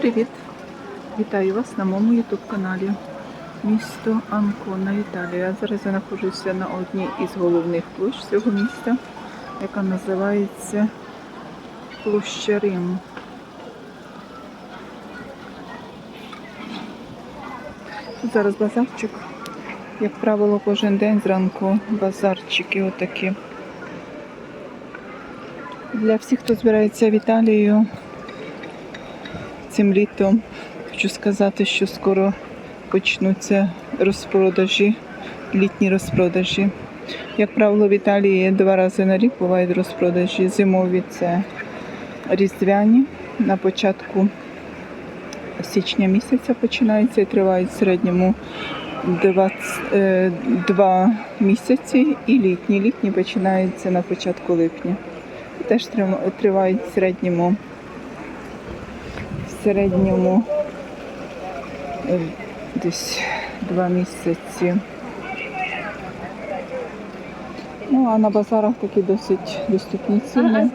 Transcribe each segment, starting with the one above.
Привіт! Вітаю вас на моєму YouTube каналі. Місто Анкона, Італія. Я зараз знаходжуся на одній із головних площ цього міста, яка називається Площа. Тут зараз базарчик. Як правило, кожен день зранку базарчики отакі. Для всіх, хто збирається в Італію, цим літом хочу сказати, що скоро почнуться розпродажі, літні розпродажі. Як правило, в Італії два рази на рік бувають розпродажі. Зимові це різдвяні на початку січня місяця починаються і тривають в середньому 20, е, два місяці і літні. Літні починаються на початку липня. Теж тривають в середньому в середньому е, десь два місяці. Ну, а на базарах такі досить доступні ціни.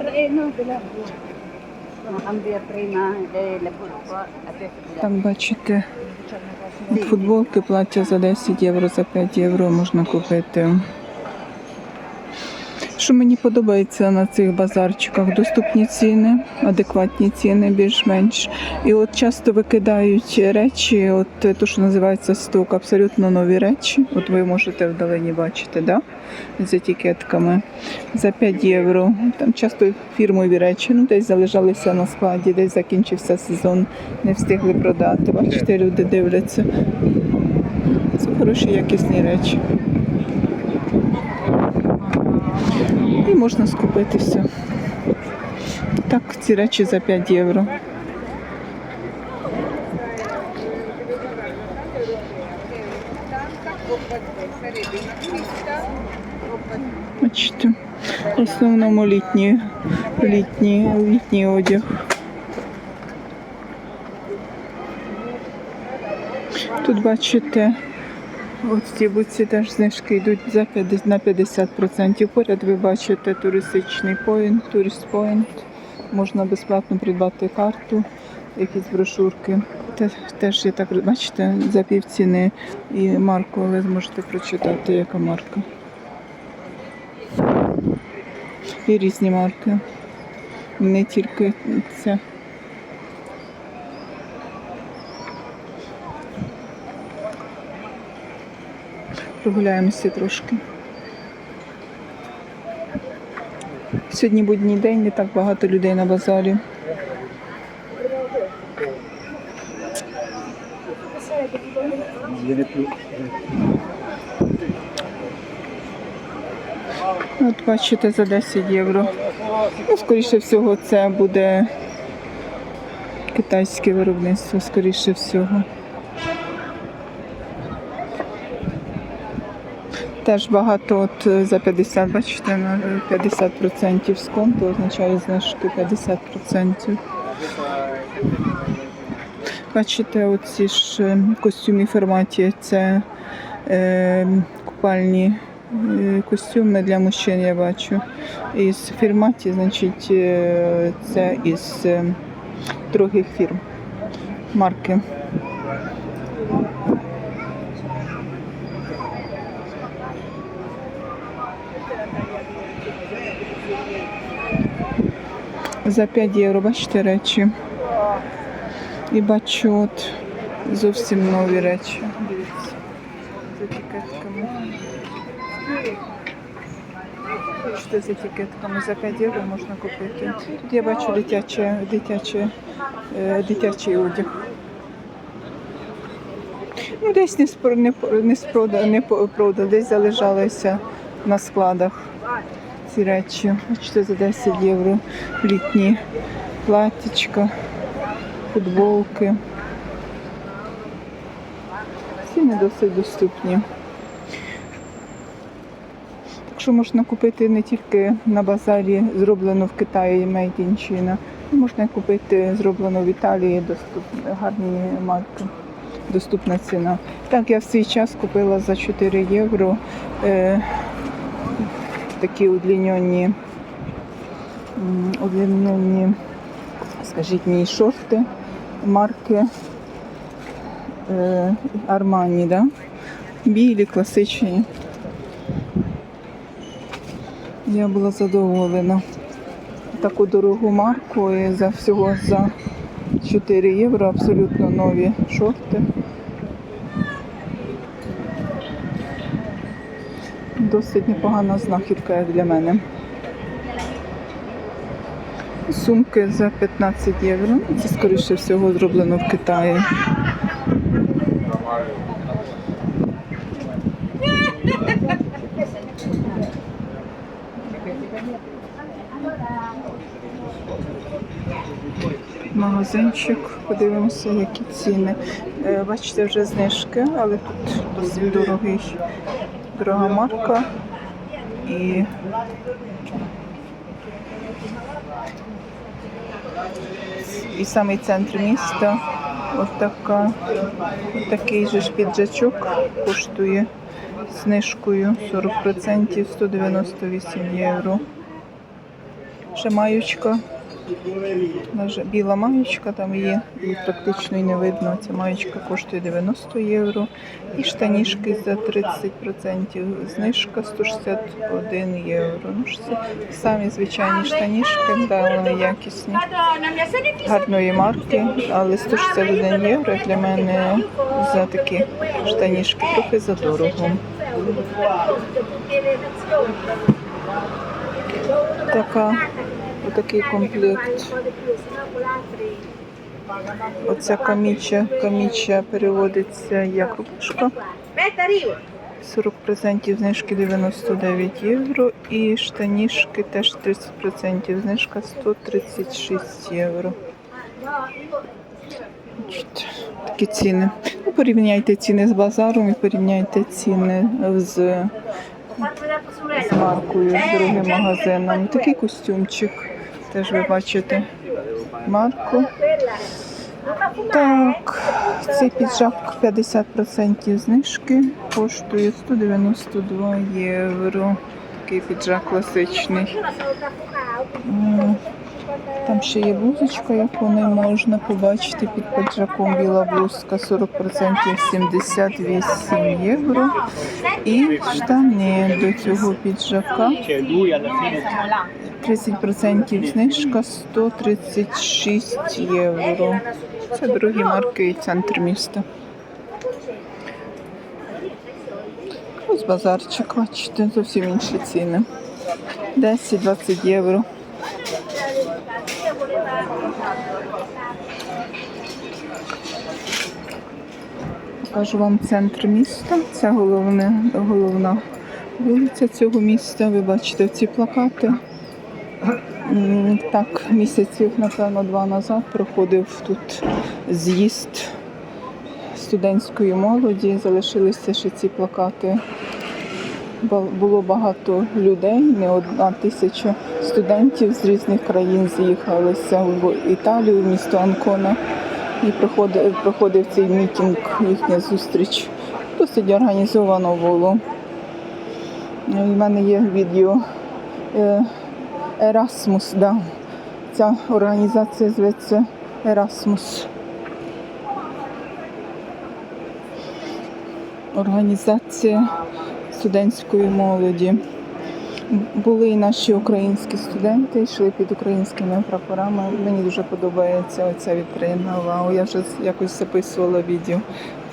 Там бачите, футболки плаття за 10 євро, за 5 євро можна купити. Що мені подобається на цих базарчиках? Доступні ціни, адекватні ціни, більш-менш. І от часто викидають речі, от те, що називається сток, абсолютно нові речі. От ви можете вдалині бачити, да? з етикетками за 5 євро. Там часто фірмові речі, ну десь залишалися на складі, десь закінчився сезон, не встигли продати. Бачите, люди дивляться. Це хороші якісні речі. І можна скупити все. Так, ці речі за 5 євро. Бачите, в основному літні, літні, літній одяг. Тут бачите, от ці буці теж знижки йдуть за 50, на 50%. Поряд ви бачите туристичний поінт, турист поінт. Можна безплатно придбати карту, якісь брошурки. Теж є так, бачите, за півціни і марку ви зможете прочитати, яка марка. І різні марки. Не тільки ця. Прогуляємося трошки. Сьогодні будній день, не так багато людей на базарі. От бачите, за 10 євро. Ну, скоріше всього, це буде китайське виробництво, скоріше всього. Теж багато от е, за 50, бачите, на 50% з конту означає знижки 50%. Бачите, оці ж е, костюмі форматі це е, купальні е, костюми для мужчин, я бачу. Із фірматі, значить, це із других фірм марки. За 5 євро, бачите речі. І бачу от зовсім нові речі. Дивіться. З етикетками. Бачите, з етикетками за 5 євро можна купити. Тут я бачу дитяче, дитяче, е, дитячий одяг. Ну, десь не, спро, не, не, продали, десь залежалися на складах ці речі. Бачите, за 10 євро літні платтячка, футболки. Ціни досить доступні. Так що можна купити не тільки на базарі, зроблено в Китаї Made in China, можна купити зроблено в Італії, доступ, гарні марки, доступна ціна. Так, я в свій час купила за 4 євро е, такі удлінені, удлінені, скажіть мені, шорти марки е, Armani, да? білі, класичні. Я була задоволена. Таку дорогу марку і за всього за 4 євро абсолютно нові шорти. Досить непогана знахідка як для мене. Сумки за 15 євро. Це скоріше всього зроблено в Китаї. Магазинчик, подивимося, які ціни. Е, Бачите, вже знижки, але тут досить дорогий, дорога марка. І і самий центр міста. Ось така, такий же ж піджачок коштує знижкою 40% 198 євро. Ще маючка. Біла маєчка там є, і практично і не видно. Ця маєчка коштує 90 євро. І штанішки за 30% знижка 161 євро. Ну, самі звичайні штанішки, да, вони якісні, гарної марки, але 161 євро для мене за такі штанішки трохи задорого. Така, отакий комплект. Оця каміча, каміча переводиться як рубашка. 40% знижки 99 євро і штанішки теж 30% знижка 136 євро. Такі ціни. Ну, порівняйте ціни з базаром і порівняйте ціни з, з маркою, з дорогим магазином. Такий костюмчик. Теж ви бачите марку. Так, цей піджак 50% знижки коштує 192 євро. Такий піджак класичний. Ще є блузочка, яку не можна побачити під піджаком. Біла блузка 40% 78 євро. І штани до цього піджака 30% знижка 136 євро. Це дорогі марки і центр міста. Ось базарчик, бачите, зовсім інші ціни. 10-20 євро. Покажу вам центр міста. Це головне, головна вулиця цього міста. Ви бачите ці плакати. Так, місяців, напевно, два назад проходив тут з'їзд студентської молоді. Залишилися ще ці плакати. Було багато людей, не одна тисяча студентів з різних країн з'їхалися в Італію, в місто Анкона. І проходив, проходив цей мітинг, їхня зустріч. Досить організовано було. У мене є відео. Е, Erasmus, да. Ця організація зветься Erasmus. Організація студентської молоді. Були і наші українські студенти, йшли під українськими прапорами. Мені дуже подобається оця вітрина. Вау, я вже якось записувала відео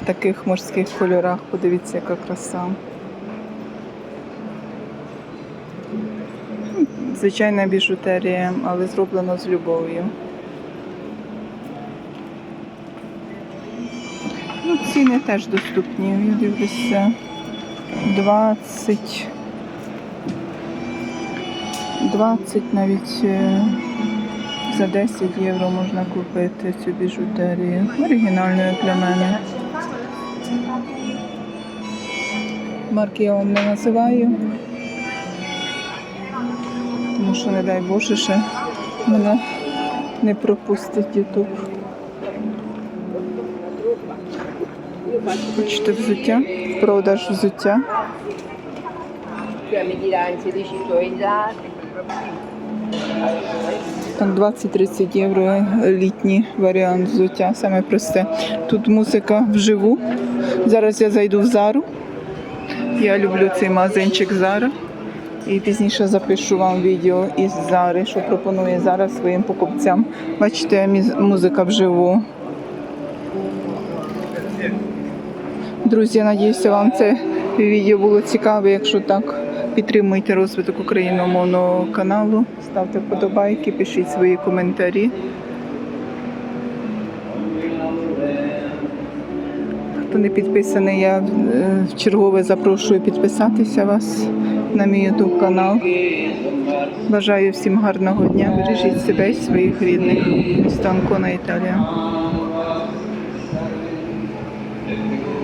в таких морських кольорах. Подивіться, яка краса. Звичайна біжутерія, але зроблено з любов'ю. Ну, ціни теж доступні. Дивлюся 20, 20 навіть е, за 10 євро можна купити цю біжутерію. Оригінальну як для мене. Марки я вам не називаю. Тому що, не дай Боже, ще мене не пропустить Ютуб. Хочете взуття? Продаж взуття. Cioè mi dirà in 16 tuoi dati. Так, 20-30 євро літній варіант взуття, саме просте. Тут музика вживу. Зараз я зайду в Зару. Я люблю цей магазинчик Зара. І пізніше запишу вам відео із Зари, що пропонує Зара своїм покупцям. Бачите, музика вживу. Друзі, я надіюся, вам це відео було цікаве. Якщо так, підтримуйте розвиток україномовного каналу, ставте вподобайки, пишіть свої коментарі. Хто не підписаний, я е, в чергове запрошую підписатися вас на мій YouTube канал. Бажаю всім гарного дня. Бережіть себе і своїх рідних. Місто Анкона, Італія.